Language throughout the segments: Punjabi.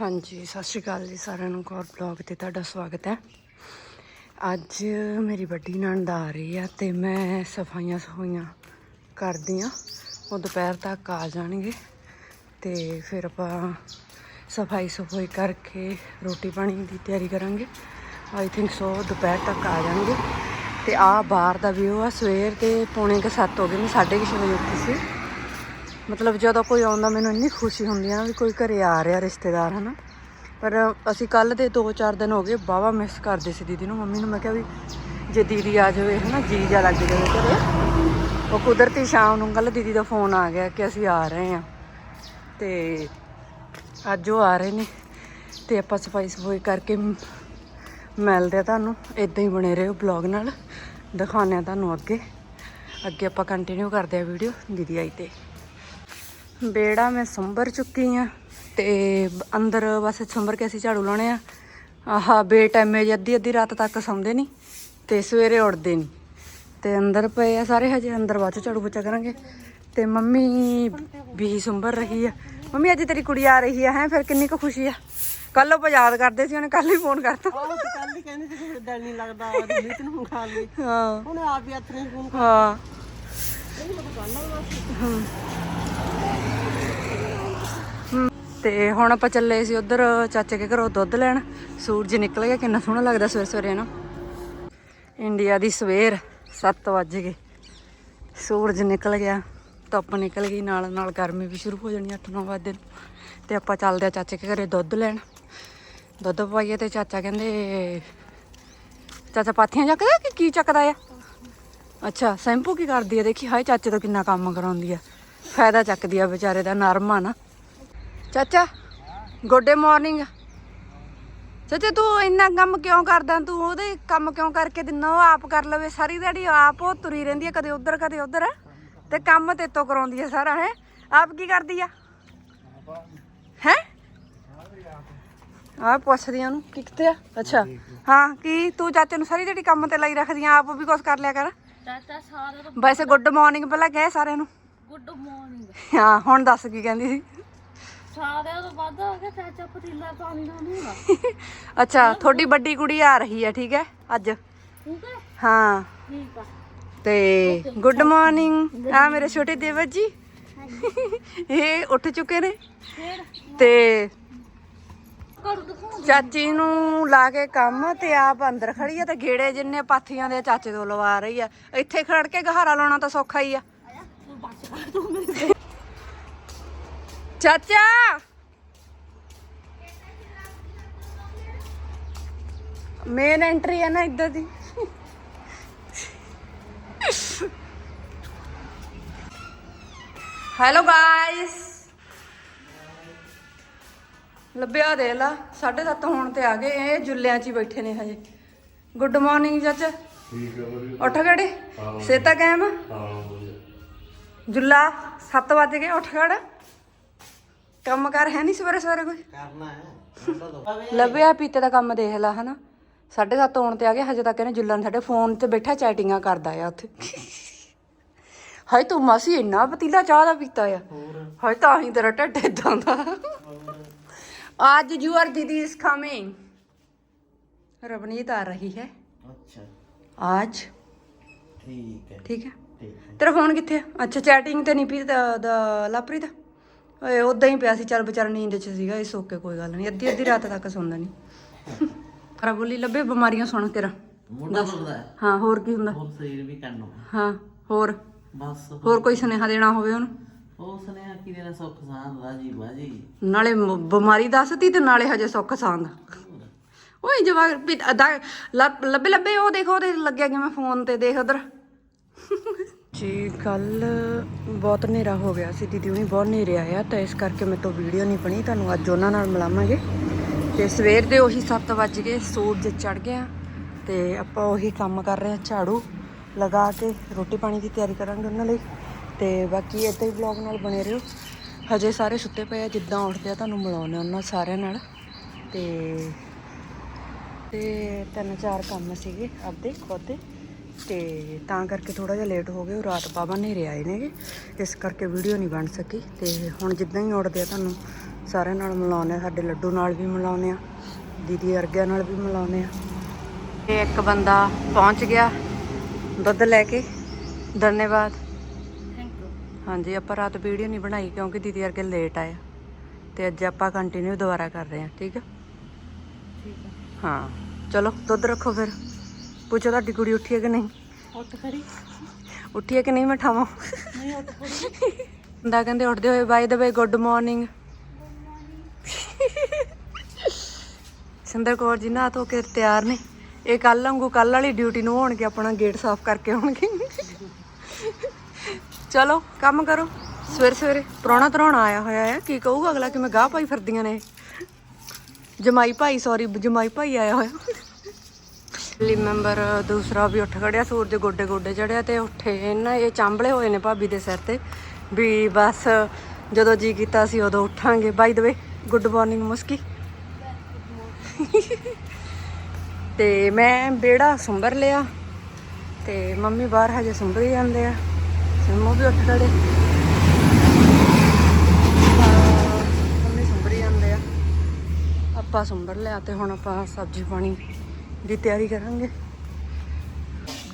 ਹਾਂਜੀ, ਸਤਿ ਸ਼੍ਰੀ ਅਕਾਲ ਜੀ ਸਾਰਿਆਂ ਨੂੰ। ਕੌਰ ਬਲੌਗ ਤੇ ਤੁਹਾਡਾ ਸਵਾਗਤ ਹੈ। ਅੱਜ ਮੇਰੀ ਵੱਡੀ ਨਣਦ ਆ ਰਹੀ ਆ ਤੇ ਮੈਂ ਸਫਾਈਆਂ ਸਫਾਈਆਂ ਕਰਦੀ ਆ। ਉਹ ਦੁਪਹਿਰ ਤੱਕ ਆ ਜਾਣਗੇ ਤੇ ਫਿਰ ਆਪਾਂ ਸਫ਼ਾਈ ਸਫ਼ਾਈ ਕਰਕੇ ਰੋਟੀ ਪਾਣੀ ਦੀ ਤਿਆਰੀ ਕਰਾਂਗੇ। ਆਈ ਥਿੰਕ ਸੋ ਦੁਪਹਿਰ ਤੱਕ ਆ ਜਾਣਗੇ। ਤੇ ਆ ਬਾਹਰ ਦਾ ਵਿਊ ਆ, ਸਵੇਰ ਦੇ ਪੌਣੇ ਕੁ ਸੱਤ ਹੋ ਗਏ ਮੈਂ 6:30 ਵਜੇ ਉੱਠੀ ਸੀ। ਮਤਲਬ ਜਦੋਂ ਕੋਈ ਆਉਂਦਾ, ਮੈਨੂੰ ਇੰਨੀ ਖੁਸ਼ੀ ਹੁੰਦੀ ਆ ਨਾ ਵੀ ਕੋਈ ਘਰੇ ਆ ਰਿਹਾ, ਰਿਸ਼ਤੇਦਾਰ, ਹਨਾ। ਪਰ ਅਸੀਂ ਕੱਲ ਦੇ 2-4 ਦਿਨ ਹੋ ਗਏ ਬਾਵਾ ਮਿਸ ਕਰਦੇ ਸੀ ਦੀਦੀ ਨੂੰ। ਮੰਮੀ ਨੂੰ ਮੈਂ ਕਿਹਾ ਵੀ ਜੇ ਦੀਦੀ ਆ ਜਾਵੇ, ਹਨਾ, ਜੀ ਜਾ ਲੱਗ ਜਾਵੇ ਘਰੇ। ਉਹ ਕੁਦਰਤੀ ਸ਼ਾਮ ਨੂੰ ਕੱਲ ਦੀਦੀ ਦਾ ਫੋਨ ਆ ਗਿਆ ਕਿ ਅਸੀਂ ਆ ਰਹੇ ਹਾਂ ਤੇ ਅੱਜ ਉਹ ਆ ਰਹੇ ਨੇ ਤੇ ਆਪਾਂ ਸਫ਼ਾਈ ਸਫ਼ਾਈ ਕਰਕੇ ਮਿਲਦੇ ਆ ਤੁਹਾਨੂੰ। ਇਦਾਂ ਹੀ ਬਣੇ ਰਹੋ ਬਲੌਗ ਨਾਲ। ਦਿਖਾਉਂਦੇ ਆ ਤੁਹਾਨੂੰ ਅੱਗੇ। ਅੱਗੇ ਆਪਾਂ ਕੰਟੀਨਿਊ ਕਰਦੇ ਆ ਵੀਡੀਓ ਦੀਦੀ ਆਈ ਤੇ। ਬੇੜਾ ਮੈਂ ਸੰਭਰ ਚੁੱਕੀ ਆ ਤੇ ਅੰਦਰ ਬਸ ਸੰਭਰ ਕੇ ਅਸੀਂ ਝਾੜੂ ਲਾਉਣੇ ਆ। ਆਹ ਬੇ ਟਾਈਮੇ ਅੱਧੀ ਅੱਧੀ ਰਾਤ ਤੱਕ ਸੌਂਦੇ ਨਹੀਂ ਤੇ ਸਵੇਰੇ ਉੱਠਦੇ ਨਹੀਂ ਤੇ ਅੰਦਰ ਪਏ ਆ ਸਾਰੇ ਹਜੇ ਅੰਦਰ ਬਾਅਦ ਚ ਝਾੜੂ ਪੋਚਾ ਕਰਾਂਗੇ। ਤੇ ਮੰਮੀ ਵੀ ਸੰਭਰ ਰਹੀ ਆ। ਮੰਮੀ ਅੱਜ ਤੇਰੀ ਕੁੜੀ ਆ ਰਹੀ ਆ ਹੈ ਫਿਰ ਕਿੰਨੀ ਕੁ ਖੁਸ਼ੀ ਆ? ਕੱਲ ਉਹ ਯਾਦ ਕਰਦੇ ਸੀ ਉਹਨੇ ਕੱਲ ਹੀ ਫੋਨ ਕਰਤਾ। ਤੇ ਕੱਲ ਹੀ ਕਹਿੰਦੇ ਸੀ ਕਿ ਦਿਲ ਨਹੀਂ ਲੱਗਦਾ ਦਿੱਲੀ ਨੂੰ ਖਾ ਲਈ। ਹਾਂ। ਹੁਣ ਆਪ ਹੀ ਹੱਥ ਨੇ ਫੋਨ ਹਾਂ। ਹਮ, ਤੇ ਹੁਣ ਆਪਾਂ ਚੱਲੇ ਸੀ ਉਧਰ ਚਾਚੇ ਕੇ ਘਰੋਂ ਦੁੱਧ ਲੈਣ। ਸੂਰਜ ਨਿਕਲ ਗਿਆ, ਕਿੰਨਾ ਸੋਹਣਾ ਲੱਗਦਾ ਸਵੇਰੇ ਸਵੇਰੇ ਨਾ ਇੰਡੀਆ ਦੀ ਸਵੇਰ 7 ਵਜ ਗਏ। ਸੂਰਜ ਨਿਕਲ ਗਿਆ, ਧੁੱਪ ਨਿਕਲ ਗਈ, ਨਾਲ ਨਾਲ ਗਰਮੀ ਵੀ ਸ਼ੁਰੂ ਹੋ ਜਾਣੀ 8-9 ਵਜੇ ਨੂੰ ਤੇ ਆਪਾਂ ਚੱਲਦੇ ਆ ਚਾਚੇ ਕੇ ਘਰੇ ਦੁੱਧ ਲੈਣ। ਦੁੱਧ ਪਵਾਈਏ ਤੇ ਚਾਚਾ ਕਹਿੰਦੇ, ਚਾਚਾ ਪਾਥੀਆਂ ਚੱਕਦਾ ਕਿ ਕੀ ਚੱਕਦਾ ਆ? ਅੱਛਾ, ਸੈਂਪੂ ਕੀ ਕਰਦੀ ਆ? ਦੇਖੀ ਹਾਏ, ਚਾਚੇ ਤੋਂ ਕਿੰਨਾ ਕੰਮ ਕਰਾਉਂਦੀ ਆ। ਫਾਇਦਾ ਚੱਕਦੀ ਆ ਵਿਚਾਰੇ ਦਾ, ਨਰਮ ਆ ਨਾ। ਚਾਚਾ ਗੁੱਡ ਮਾਰਨਿੰਗ। ਚਾਚਾ ਤੂੰ ਇੰਨਾ ਕੰਮ ਕਿਉਂ ਕਰਦਾ? ਤੂੰ ਉਹਦੇ ਕੰਮ ਕਿਉਂ ਕਰਕੇ ਦਿੰਨਾ ਉਹ ਆਪ ਕਰ ਲਵੇ। ਸਾਰੀ ਦਿਹਾੜੀ ਆਪ ਉਹ ਤੁਰੀ ਰਹਿੰਦੀ ਆ ਕਦੇ ਉਧਰ ਕਦੇ ਉਧਰ। ਤੇ ਕੰਮ ਤੇ ਤੋਂ ਕਰਾਉਂਦੀ ਆ ਸਾਰਾ ਹੈ? ਆਪ ਕੀ ਕਰਦੀ ਆ? ਹੈ? ਆ ਪੁੱਛਦੀ ਆ ਉਹਨੂੰ ਕੀ ਕਿੱਥੇ ਆ? ਅੱਛਾ। ਹਾਂ ਕੀ ਤੂੰ ਚਾਚੇ ਨੂੰ ਸਾਰੀ ਦਿਹਾੜੀ ਕੰਮ ਤੇ ਲਾਈ ਰੱਖਦੀ ਆ? ਆਪ ਵੀ ਕੁਝ ਕਰ ਲਿਆ ਕਰ। ਚਾਚਾ ਵੈਸੇ ਗੁੱਡ ਮਾਰਨਿੰਗ ਪਹਿਲਾਂ ਕਹੇ ਸਾਰਿਆਂ ਨੂੰ। Good morning. ਹਾਂ ਹੁਣ ਦੱਸ ਕੀ ਕਹਿੰਦੀ ਸੀ? ਸਾਰਿਆਂ ਤੋਂ ਵੱਧ ਹੋ ਗਿਆ ਚਾਚਾ ਪਤੀਲਾ ਪਾਣੀ ਦਾ ਨਹੀਂ ਹੈਗਾ ਅੱਛਾ ਤੁਹਾਡੀ ਵੱਡੀ ਕੁੜੀ ਆ ਰਹੀ ਹੈ ਠੀਕ ਹੈ ਅੱਜ? ਠੀਕ ਹੈ? ਹਾਂ। ਠੀਕ ਆ। ਤੇ ਗੁੱਡ ਮਾਰਨਿੰਗ ਆ ਮੇਰੇ ਛੋਟੇ ਦੇਵਰ ਜੀ। ਇਹ ਉੱਠ ਚੁੱਕੇ ਨੇ। ਤੇ ਚਾਚੀ ਨੂੰ ਲਾ ਕੇ ਕੰਮ ਤੇ ਆਪ ਅੰਦਰ ਖੜੀ ਆ ਤੇ ਗੇੜੇ ਜਿੰਨੇ ਪਾਥੀਆਂ ਦੇ ਚਾਚੇ ਤੋਂ ਲਵਾ ਰਹੀ ਆ। ਇੱਥੇ ਖੜ ਕੇ ਗਹਾਰਾ ਲਾਉਣਾ ਤਾਂ ਸੌਖਾ ਹੀ ਆ। ਤੂੰ ਬਚ ਕਰ ਤੂੰ ਮੇਰੇ ਚਾਚਾ। ਮੇਨ ਐਂਟਰੀ ਹੈ ਨਾ ਇੱਧਰ ਦੀ। ਹੈਲੋ ਗਾਇਸ ਲੱਭਿਆ ਦੇ ਲਾ 7:30 ਹੋਣ ਤੇ ਆ ਗਏ ਇਹ ਜੁੱਲਿਆਂ 'ਚ ਹੀ ਬੈਠੇ ਨੇ ਹਜੇ। ਗੁੱਡ ਮਾਰਨਿੰਗ ਚਾਚਾ। ਠੀਕ ਹੈ ਵਧੀਆ। ਉੱਠ ਗੜੇ। ਸੇਤਾ ਕਾਇਮ? ਹਾਂ ਜੁੱਲਾ 7 ਵਜੇ ਗਏ ਉੱਠ ਖੜ। ਕੰਮ ਕਰ ਹੈ ਨਹੀਂ ਸਵੇਰੇ ਸਵੇਰੇ ਕੋਈ? ਕਰਨਾ ਹੈ ਲੱਭਿਆ ਪੀਤੇ ਦਾ ਕੰਮ ਦੇਖ ਲਾ ਹਨਾ। 7:30 ਹੋਣ ਤੇ ਆ ਗਏ ਹਜੇ ਤੱਕ ਇਹਨੇ ਜੁੱਲਨ ਸਾਡੇ ਫੋਨ ਤੇ ਬੈਠਾ ਚੈਟਿੰਗਾਂ ਕਰਦਾ ਆ ਉੱਥੇ। ਹਾਏ ਤੂੰ ਮਾਸੀ ਇੰਨਾ ਪਤੀਲਾ ਚਾਹ ਦਾ ਪੀਤਾ ਆ। ਹਾਏ ਤਾਂ ਹੀ ਤੇਰਾ ਢਿੱਡ ਇਦਾਂ ਦਾ। ਅੱਜ ਯੂਅਰ ਦੀਦੀ ਇਸ ਕਮਿੰਗ ਰਵਨੀਤ ਆ ਰਹੀ ਹੈ। ਅੱਛਾ। ਅੱਜ ਠੀਕ ਹੈ। ਠੀਕ ਹੈ। ਹੈ। ਤੇਰਾ ਫੋਨ ਕਿੱਥੇ ਆ? ਅੱਛਾ ਚੈਟਿੰਗ ਤੇ ਨਹੀਂ ਪੀ ਦਾ ਲਾਪਰੀ ਦਾ ਓਏ ਉਦਾਂ ਹੀ ਪਿਆ ਸੀ ਚੱਲ ਵਿਚਾਰਾ ਨੀਂਦ ਚ ਸੀਗਾ ਇਸ ਓਕੇ ਕੋਈ ਗੱਲ ਨਹੀਂ ਅੱਧੀ ਅੱਧੀ ਰਾਤ ਤੱਕ ਸੌਂਦਾ ਨਹੀਂ ਖਰਾ ਬੋਲੀ ਲੱਭੇ ਬਿਮਾਰੀਆਂ ਸੁਣ ਤੇਰਾ। ਮੁੰਡਾ ਦੁਖਦਾ ਹੈ? ਹਾਂ ਹੋਰ ਕੀ ਹੁੰਦਾ? ਹੋਰ ਸਰੀਰ ਵੀ ਕੰਨੋ ਹਾਂ ਹੋਰ? ਬਸ। ਹੋਰ ਕੋਈ ਸੁਨੇਹਾ ਦੇਣਾ ਹੋਵੇ ਉਹਨੂੰ? ਉਹ ਸੁਨੇਹਾ ਕੀ ਦੇਣਾ ਸੁੱਖ ਸਾਂਦ ਰਾਜੀ ਬਾਜੀ ਨਾਲੇ ਮ- ਬਿਮਾਰੀ ਦੱਸਤੀ ਤੇ ਨਾਲੇ ਹਜੇ ਸੁੱਖ ਸਾਂਦ। ਓਏ ਜਵਾਕ ਵੀ ਅਦਾ- ਲੱਭ- ਲੱਭੇ ਲੱਭੇ ਉਹ ਦੇਖੋ ਉਹਦੇ ਲੱਗਿਆ ਕਿਵੇਂ ਫੋਨ ਤੇ ਦੇਖ ਉਧਰ। ਜੀ, ਕੱਲ ਬਹੁਤ ਹਨੇਰਾ ਹੋ ਗਿਆ ਸੀ, ਦੀਦੀ ਉਹਨੇ ਬਹੁਤ ਹਨੇਰੇ ਆਇਆ ਤਾਂ ਇਸ ਕਰਕੇ ਮੇਰੇ ਤੋਂ ਵੀਡੀਓ ਨਹੀਂ ਬਣੀ, ਤੁਹਾਨੂੰ ਅੱਜ ਉਹਨਾਂ ਨਾਲ ਮਿਲਾਵਾਂਗੇ। ਤੇ ਸਵੇਰ ਦੇ ਉਹੀ 7 ਵਜ ਗਏ, ਸੂਰਜ ਚੜ ਗਿਆ, ਤੇ ਆਪਾਂ ਉਹੀ ਕੰਮ ਕਰ ਰਹੇ ਹਾਂ, ਝਾੜੂ ਲਗਾ ਕੇ ਰੋਟੀ ਪਾਣੀ ਦੀ ਤਿਆਰੀ ਕਰਾਂਗੇ ਉਹਨਾਂ ਲਈ। ਤੇ ਬਾਕੀ ਏਦਾਂ ਹੀ ਵਲੌਗ ਨਾਲ ਬਣੇ ਰਹੋ। ਹਜੇ ਸਾਰੇ ਸੁੱਤੇ ਪਏ ਆ, ਜਿੱਦਾਂ ਉੱਠਦੇ ਆ, ਤੁਹਾਨੂੰ ਮਿਲਾਉਂਦੇ ਆ ਉਹਨਾਂ ਸਾਰਿਆਂ ਨਾਲ। ਤੇ ਤੇ ਤਿੰਨ ਚਾਰ ਕੰਮ ਸੀਗੇ, ਆਪਦੇ, ਖੁਦ ਦੇ। ਤੇ ਤਾਂ ਕਰਕੇ ਥੋੜਾ ਜਿਹਾ ਲੇਟ ਹੋ ਗਏ ਉਹ ਰਾਤ ਬਾਬਾ ਹਨੇਰੇ ਆਏ ਨੇਗੇ ਇਸ ਕਰਕੇ ਵੀਡੀਓ ਨਹੀਂ ਬਣ ਸਕੀ। ਤੇ ਹੁਣ ਜਿੱਦਾਂ ਹੀ ਉੱਠਦੇ ਆ ਤੁਹਾਨੂੰ ਸਾਰਿਆਂ ਨਾਲ ਮਿਲਾਉਂਦੇ ਆ ਸਾਡੇ ਲੱਡੂ ਨਾਲ ਵੀ ਮਿਲਾਉਂਦੇ ਆ ਦੀਦੀ ਅਰਗਿਆਂ ਨਾਲ ਵੀ ਮਿਲਾਉਂਦੇ ਆ। ਤੇ ਇੱਕ ਬੰਦਾ ਪਹੁੰਚ ਗਿਆ ਦੁੱਧ ਲੈ ਕੇ ਧੰਨਵਾਦ। ਥੈਂਕ ਯੂ ਹਾਂਜੀ ਆਪਾਂ ਰਾਤ ਵੀਡੀਓ ਨਹੀਂ ਬਣਾਈ ਕਿਉਂਕਿ ਦੀਦੀ ਅਰਗੇ ਲੇਟ ਆਇਆ ਤੇ ਅੱਜ ਆਪਾਂ ਕੰਟੀਨਿਊ ਦੁਬਾਰਾ ਕਰ ਰਹੇ ਠੀਕ ਹੈ ਠੀਕ ਹੈ ਹਾਂ ਚਲੋ ਦੁੱਧ ਰੱਖੋ ਫਿਰ। ਪੁੱਛੋ ਤੁਹਾਡੀ ਕੁੜੀ ਉੱਠੀ ਹੈ ਕਿ ਨਹੀਂ? ਉੱਠ ਖੜੀ। ਉੱਠੀ ਹੈ ਕਿ ਨਹੀਂ ਮੈਂ ਠਾਵਾਂ ਨਹੀਂ ਉੱਠ ਖੜੀ। ਹੁੰਦਾ ਕਹਿੰਦੇ ਉੱਠਦੇ ਹੋਏ by the way good morning Sindar Kaur ji ਨਹਾ ਧੋ ਕੇ ਤਿਆਰ ਨੇ। ਇਹ ਕੱਲ ਵਾਂਗੂ ਕੱਲ ਵਾਲੀ ਡਿਊਟੀ ਨੂੰ ਹੋਣਗੇ ਆਪਣਾ ਗੇਟ ਸਾਫ਼ ਕਰਕੇ ਆਉਣਗੇ। ਚਲੋ ਕੰਮ ਕਰੋ। ਸਵੇਰੇ ਸਵੇਰੇ ਪ੍ਰਾਹੁਣਾ ਧਰਾਉਣਾ ਆਇਆ ਹੋਇਆ ਹੈ ਕੀ ਕਹੂਗਾ ਅਗਲਾ ਕਿ ਮੈਂ ਗਾਹ ਪਾਈ ਫਿਰਦੀਆਂ ਨੇ। ਜਮਾਈ ਭਾਈ ਸੌਰੀ ਜਮਾਈ ਭਾਈ ਆਇਆ ਹੋਇਆ। ਲਈ ਮੈਂਬਰ, ਦੂਸਰਾ ਵੀ ਉੱਠ ਖੜਿਆ, ਸੂਰਜ ਗੋਡੇ ਗੋਡੇ ਚੜਿਆ ਤੇ ਉੱਠੇ ਇਹਨਾਂ ਇਹ ਚਾਂਬਲੇ ਹੋਏ ਨੇ ਭਾਬੀ ਦੇ ਸਿਰ ਤੇ ਵੀ ਬਸ ਜਦੋਂ ਜੀ ਕੀਤਾ ਸੀ ਉਦੋਂ ਉੱਠਾਂਗੇ। ਬਾਈ ਦਵੇ ਗੁੱਡ ਮਾਰਨਿੰਗ ਮੁਸਕੀ। ਤੇ ਮੈਂ ਬੇੜਾ ਸੁੰਬਰ ਲਿਆ ਤੇ ਮੰਮੀ ਬਾਹਰ ਹਜੇ ਸੁੰਬਰੀ ਜਾਂਦੇ ਆ। ਸਿੰਮੂ ਵੀ ਉੱਠ ਖੜੇ। ਤਾਂ ਮੰਮੀ ਸੁੰਬਰੀ ਜਾਂਦੇ ਆ। ਆਪਾਂ ਸੁੰਬਰ ਲਿਆ ਤੇ ਹੁਣ ਆਪਾਂ ਸਬਜ਼ੀ ਪਾਣੀ ਦੀ ਤਿਆਰੀ ਕਰਾਂਗੇ।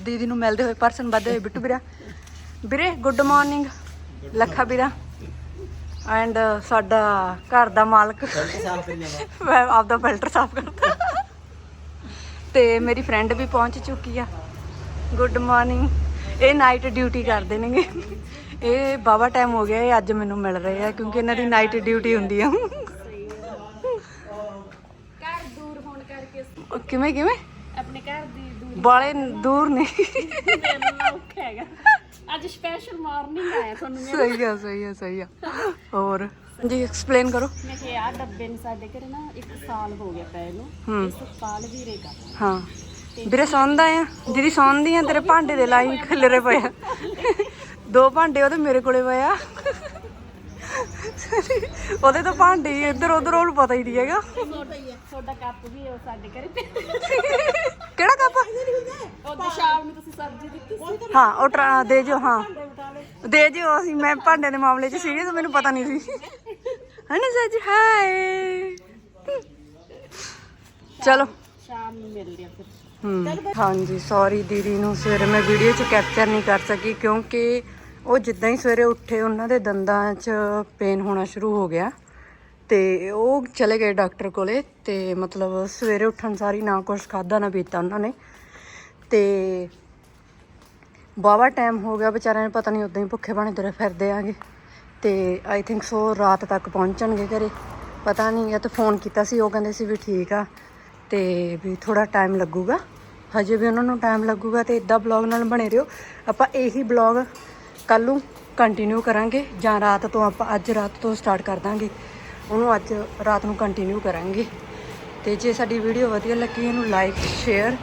ਦੀਦੀ ਨੂੰ ਮਿਲਦੇ ਹੋਏ ਪਰਸਨ ਵੱਧਦੇ ਹੋਏ ਬਿੱਟੂ ਵੀਰਾ। ਵੀਰੇ ਗੁੱਡ ਮਾਰਨਿੰਗ ਲੱਖਾ ਵੀਰਾ। ਐਂਡ ਸਾਡਾ ਘਰ ਦਾ ਮਾਲਕ। ਮੈਂ ਆਪਦਾ ਫਿਲਟਰ ਸਾਫ਼ ਕਰਦਾ ਤੇ ਮੇਰੀ ਫਰੈਂਡ ਵੀ ਪਹੁੰਚ ਚੁੱਕੀ ਆ। ਗੁੱਡ ਮਾਰਨਿੰਗ ਇਹ ਨਾਈਟ ਡਿਊਟੀ ਕਰਦੇ ਨੇਗੇ। ਇਹ ਬਾਬਾ ਟਾਈਮ ਹੋ ਗਿਆ, ਇਹ ਅੱਜ ਮੈਨੂੰ ਮਿਲ ਰਹੇ ਆ, ਕਿਉਂਕਿ ਇਹਨਾਂ ਦੀ ਨਾਈਟ ਡਿਊਟੀ ਹੁੰਦੀ ਆ। ਦੂਰ ਹੋਣ ਕਰਕੇ ਉਹ ਕਿਵੇਂ ਕਿਵੇਂ? ਆਪਣੇ ਘਰ ਦੀ ਦੂਰ ਬਾਲੇ ਦੂਰ ਨੇ। ਮਿਲਣਾ ਔਖਾ ਹੈਗਾ। ਅੱਜ ਸਪੈਸ਼ਲ ਮਾਰਨਿੰਗ ਆਇਆ ਤੁਹਾਨੂੰ ਮੈਂ ਸਹੀ ਆ ਸਹੀ ਆ ਸਹੀ ਆ। ਹੋਰ? ਜੀ ਐਕਸਪਲੇਨ ਕਰੋ। ਮੈਂ ਕਿਹਾ ਆਹ ਡੱਬੇ ਨੂੰ ਸਾਡੇ ਘਰੇ ਨਾ ਇੱਕ ਸਾਲ ਹੋ ਗਿਆ ਪਏ ਨੂੰ ਹੂੰ। ਇਸ ਸਾਲ ਵੀਰੇ ਦਾ। ਹਾਂ। ਵੀਰੇ ਸੌਂਦਾ ਆ। ਦੀਦੀ ਸੌਂਦੀ ਆ ਤੇਰੇ ਭਾਂਡੇ ਦੇ ਲਾਈ ਖਿਲਰੇ ਪਏ ਆ। ਦੋ ਭਾਂਡੇ ਉਹਦੇ ਮੇਰੇ ਕੋਲੇ ਪਏ ਆ। ਉਹਦੇ ਤਾਂ ਭਾਂਡੇ ਹੀ ਇੱਧਰ ਉੱਧਰ ਉਹਨੂੰ ਪਤਾ ਹੀ ਨਹੀਂ ਹੈਗਾ। ਤੁਹਾਡਾ ਕੱਪ ਵੀ ਉਹ ਸਾਡੇ ਘਰੇ ਕਿਹੜਾ ਕੱਪ? ਉਹ ਸ਼ਾਮ ਨੂੰ ਤੁਸੀਂ ਸਬਜ਼ੀ ਦਿੱਤੀ ਸੀ। ਹਾਂ ਉਹ ਟਰਾ- ਦੇ ਜੋ ਹਾਂ। ਦੇ ਜੋ ਅਸੀਂ ਮੈਂ ਭਾਂਡੇ ਦੇ ਮਾਮਲੇ 'ਚ ਸੀਰੀਅਸ ਮੈਨੂੰ ਪਤਾ ਨਹੀਂ ਸੀ। ਹਾਏ। ਚਲੋ। ਸ਼ਾਮ ਨੂੰ ਮਿਲਦੇ ਆ ਫਿਰ। ਹਮ, ਹਾਂਜੀ ਸੌਰੀ ਦੀਦੀ ਨੂੰ ਸਵੇਰੇ ਮੈਂ ਵੀਡੀਓ 'ਚ ਕੈਪਚਰ ਨਹੀਂ ਕਰ ਸਕੀ ਕਿਉਂਕਿ ਉਹ ਜਿੱਦਾਂ ਹੀ ਸਵੇਰੇ ਉੱਠੇ, ਉਹਨਾਂ ਦੇ ਦੰਦਾਂ 'ਚ ਪੇਨ ਹੋਣਾ ਸ਼ੁਰੂ ਹੋ ਗਿਆ ਤੇ ਉਹ ਚਲੇ ਗਏ ਡਾਕਟਰ ਕੋਲੇ ਤੇ ਮਤਲਬ ਸਵੇਰੇ ਉੱਠਣ ਸਾਰੀ ਨਾ ਕੁਛ ਖਾਦਾ ਨਾ ਪੀਤਾ ਉਹਨਾਂ ਨੇ ਤੇ ਬਾਵਾ ਟਾਈਮ ਹੋ ਗਿਆ, ਵਿਚਾਰਿਆਂ ਨੂੰ ਪਤਾ ਨਹੀਂ ਉਦਾਂ ਹੀ ਭੁੱਖੇ ਬਾਣੇ ਤੁਰੇ ਫਿਰਦੇ ਆਂਗੇ ਤੇ ਆਈ ਥਿੰਕ ਸੋ ਰਾਤ ਤੱਕ ਪਹੁੰਚਣਗੇ ਘਰੇ। ਪਤਾ ਨਹੀਂ ਇਹ ਤਾਂ ਫੋਨ ਕੀਤਾ ਸੀ, ਉਹ ਕਹਿੰਦੇ ਸੀ ਵੀ ਠੀਕ ਆ ਤੇ ਵੀ ਥੋੜਾ ਟਾਈਮ ਲੱਗੂਗਾ। ਹਜੇ ਵੀ ਉਹਨਾਂ ਨੂੰ ਟਾਈਮ ਲੱਗੂਗਾ ਤੇ ਇਦਾਂ ਬਲੌਗ ਨਾਲ ਬਣੇ ਰਹੋ। ਆਪਾਂ ਇਹੀ ਬਲੌਗ ਕੱਲ ਨੂੰ ਕੰਟੀਨਿਊ ਕਰਾਂਗੇ ਜਾਂ ਰਾਤ ਤੋਂ ਆਪਾਂ ਅੱਜ ਰਾਤ ਤੋਂ ਸਟਾਰਟ ਕਰ ਦਾਂਗੇ। ਉਹਨੂੰ ਅੱਜ ਰਾਤ ਨੂੰ ਕੰਟੀਨਿਊ ਕਰਾਂਗੇ। ਤੇ ਜੇ ਸਾਡੀ ਵੀਡੀਓ ਵਧੀਆ ਲੱਗੀ, ਇਹਨੂੰ ਲਾਈਕ ਸ਼ੇਅਰ